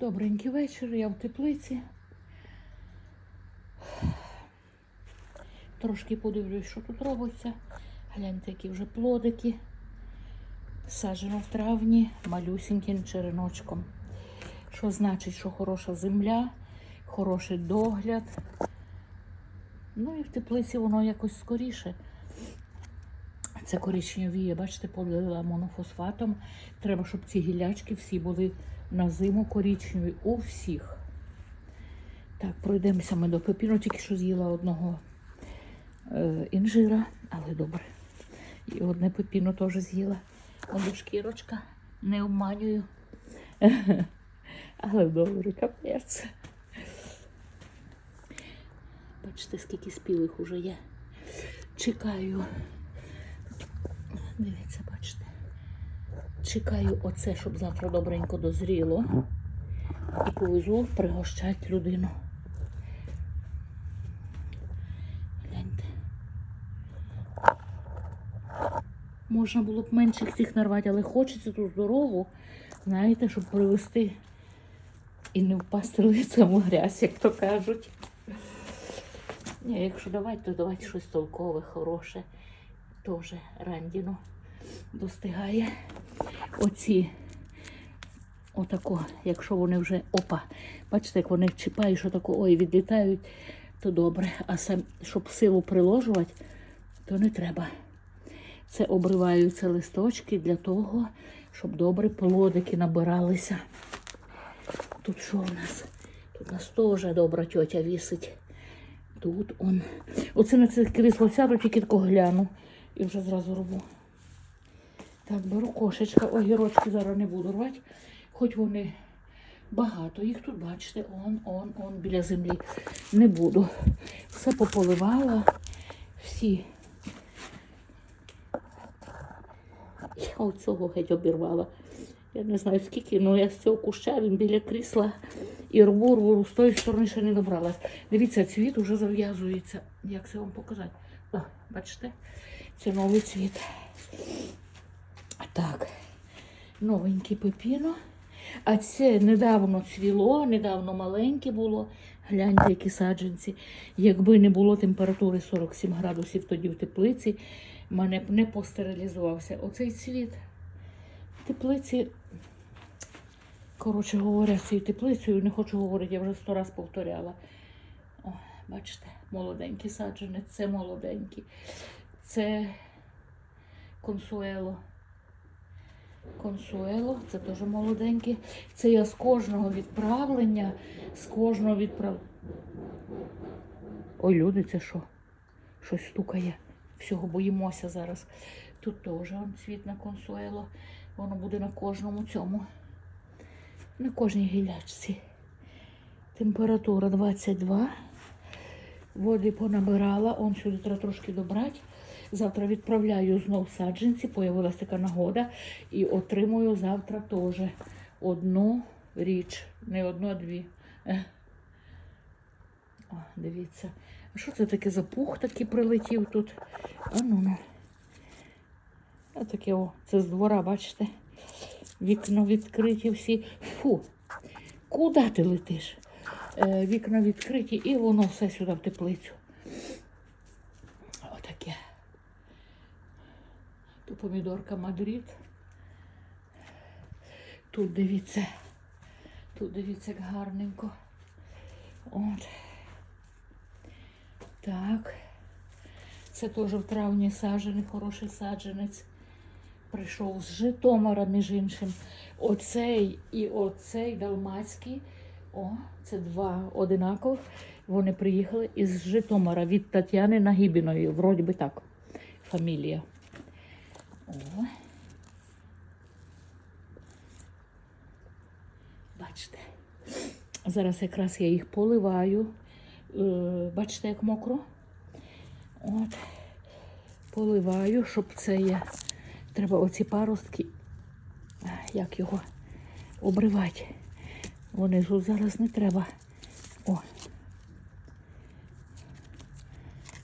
Добренький вечір, я в теплиці. Трошки подивлюсь, що тут робиться. Гляньте, які вже плодики. Саджено в травні малюсіньким череночком. Що значить, що хороша земля, хороший догляд. Ну і в теплиці воно якось скоріше. Це коричневіє, бачите, полила монофосфатом. Треба, щоб ці гілячки всі були на зиму коричневі у всіх. Так, пройдемося ми до пепіну, тільки що з'їла одного е, інжира, але добре. І одне пепіно теж з'їла. Воно шкірочка, не обманюю. Але добре, капець. Бачите, скільки спілих уже є. Чекаю. Дивіться, бачите. Чекаю оце, щоб завтра добренько дозріло. І повезу пригощати людину. Гляньте. Можна було б менших цих нарвати, але хочеться ту здорову, знаєте, щоб привезти і не впасти лицем у грязь, як то кажуть. Ні, якщо давати, то давайте щось толкове, хороше. Теж рандіно достигає. Оці, отако, якщо вони вже опа, бачите, як вони чіпають, що тако, ой, відлітають, то добре. А сам, щоб силу приложувати, то не треба. Це обриваються листочки для того, щоб добре плодики набиралися. Тут що у нас? Тут у нас теж добра тьотя вісить. Тут он. Оце на це крісло сяду, тільки тако гляну і вже зразу рву. Так, беру кошечка, огірочки зараз не буду рвати, хоч вони багато. Їх тут, бачите, он, он, он біля землі. Не буду. Все пополивала, всі. Я оцього геть обірвала. Я не знаю скільки, але я з цього куща він біля крісла і рву, рву, з тої сторони ще не добралась. Дивіться, цвіт уже зав'язується. Як це вам показати? О, бачите? Це новий цвіт. Так, новенький пепіно. А це недавно цвіло, недавно маленьке було. Гляньте, які саджанці. Якби не було температури 47 градусів тоді в теплиці, мене б не постерилізувався. Оцей цвіт в теплиці, коротше говоря, цією теплицею, не хочу говорити, я вже сто раз повторяла. О, бачите, молоденький саджанець, це молоденький. Це консуело. Консуело, це теж молоденьке. Це я з кожного відправлення, з кожного відправлення. Ой, люди, це що? Щось стукає. Всього боїмося зараз. Тут теж он цвіт на консуело. Воно буде на кожному цьому. На кожній гілячці. Температура 22. Води понабирала, он сюди треба трошки добрати. Завтра відправляю знов саджанці, появилась така нагода. І отримую завтра теж одну річ. Не одну, а дві. О, дивіться. А що це таке за пух такий прилетів тут? А ну ну. А таке о, це з двора, бачите? Вікна відкриті всі. Фу. Куди ти летиш? Е, вікна відкриті і воно все сюди в теплицю. Отаке. Тут помідорка Мадрид. Тут дивіться. Тут дивіться, як гарненько. От. Так. Це теж в травні саджений, хороший саджанець. Прийшов з Житомира, між іншим. Оцей і оцей далмацький. О, це два одинакових. Вони приїхали із Житомира від Тетяни Нагібіної. Вроді би так. Фамілія. О. Бачите. Зараз якраз я їх поливаю. Е, Бачите, як мокро? От. Поливаю, щоб це є. Треба оці паростки, е, як його обривати. Вони ж зараз не треба. О.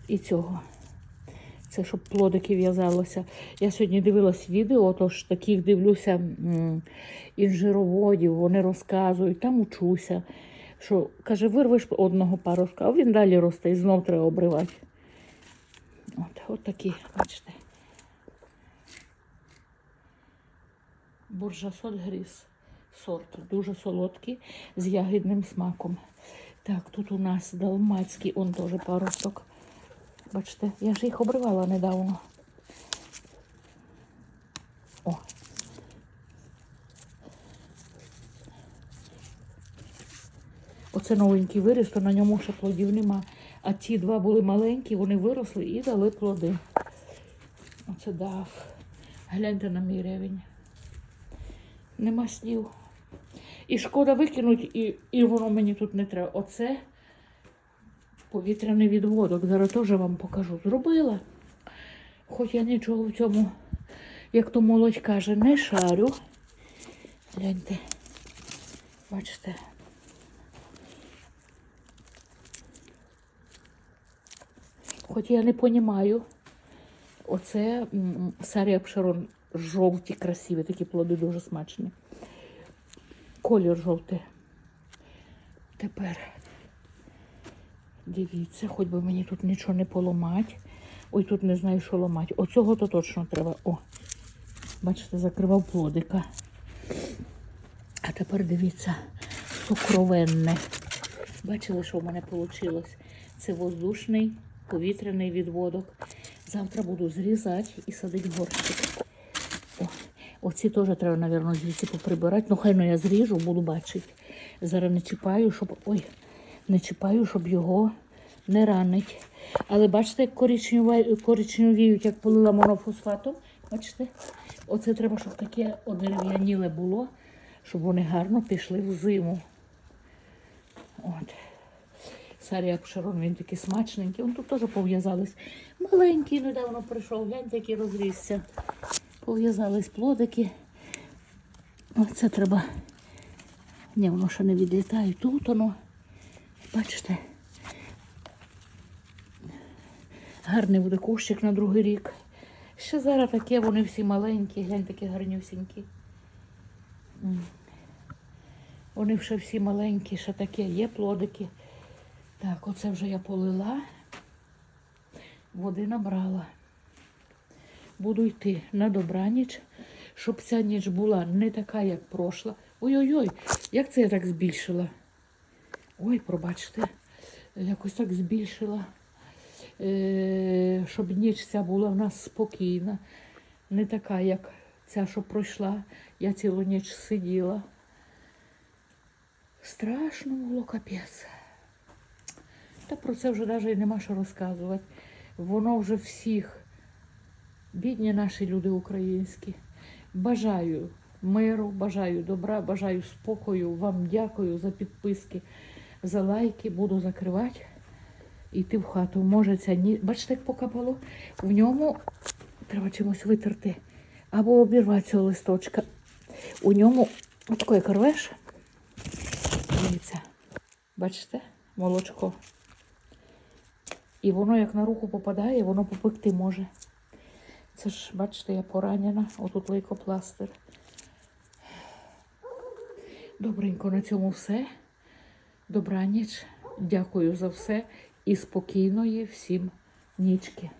І цього. Це щоб плодики в'язалося. Я сьогодні дивилась відео, тож таких дивлюся інжироводів, вони розказують, там учуся. Що каже, вирвеш одного паростка, а він далі росте і знов треба обривати. От, от такі, бачите. Буржасот гріз. Сорт дуже солодкий, з ягідним смаком. Так, тут у нас далмацький, он теж паросток. Бачите, я ж їх обривала недавно. О. Оце новенький виріс, то на ньому ще плодів нема. А ті два були маленькі, вони виросли і дали плоди. Оце дав. Гляньте на мій ревень. Нема слів. І шкода викинуть, і, і воно мені тут не треба. Оце повітряний відводок. Зараз теж вам покажу. Зробила. Хоч я нічого в цьому, як то молодь каже, не шарю. Гляньте. Бачите. Хоч я не понімаю. Оце Сарія Пшерон жовті, красиві, такі плоди дуже смачні. Колір жовтий. Тепер дивіться, хоч би мені тут нічого не поламати. Ой, тут не знаю, що ламати. Оцього то точно треба. О, бачите, закривав плодика. А тепер дивіться, сукровенне. Бачили, що в мене вийшло? Це воздушний повітряний відводок. Завтра буду зрізати і садити горщик. О, оці теж треба, мабуть, звідси поприбирати. Ну, хай ну я зріжу, буду бачити. Зараз не чіпаю, щоб. Ой, не чіпаю, щоб його не ранить. Але бачите, як коричневі- коричневіють, як полила монофосфатом. Бачите? Оце треба, щоб таке одерев'яніле було, щоб вони гарно пішли в зиму. От. Сарія Пшерон, він такий смачненький. Он тут теж пов'язались. Маленький недавно прийшов, гляньте, який розрісся. Пов'язались плодики. Оце треба. Ні, воно ще не відлітає. Тут воно. Бачите. Гарний буде кущик на другий рік. Ще зараз таке, вони всі маленькі, глянь, такі гарнюсінькі. Вони ще всі маленькі, ще таке, є плодики. Так, оце вже я полила, води набрала. Буду йти на добраніч, щоб ця ніч була не така, як пройшла. Ой-ой-ой, як це я так збільшила? Ой, пробачте, якось так збільшила. Е, щоб ніч ця була в нас спокійна, не така, як ця, що пройшла. Я цілу ніч сиділа. Страшно було капець. Та про це вже навіть нема що розказувати. Воно вже всіх, бідні наші люди українські. Бажаю миру, бажаю добра, бажаю спокою. Вам дякую за підписки, за лайки. Буду закривати і йти в хату. Може, ця ні. Бачите, як покапало? В ньому треба чимось витерти або обірвати цього листочка. У ньому отаке як рвеш. Дивіться, бачите, молочко. І воно як на руку попадає, воно попекти може. Це ж, бачите, я поранена, отут лейкопластир. Добренько на цьому все. Добраніч. Дякую за все і спокійної всім нічки.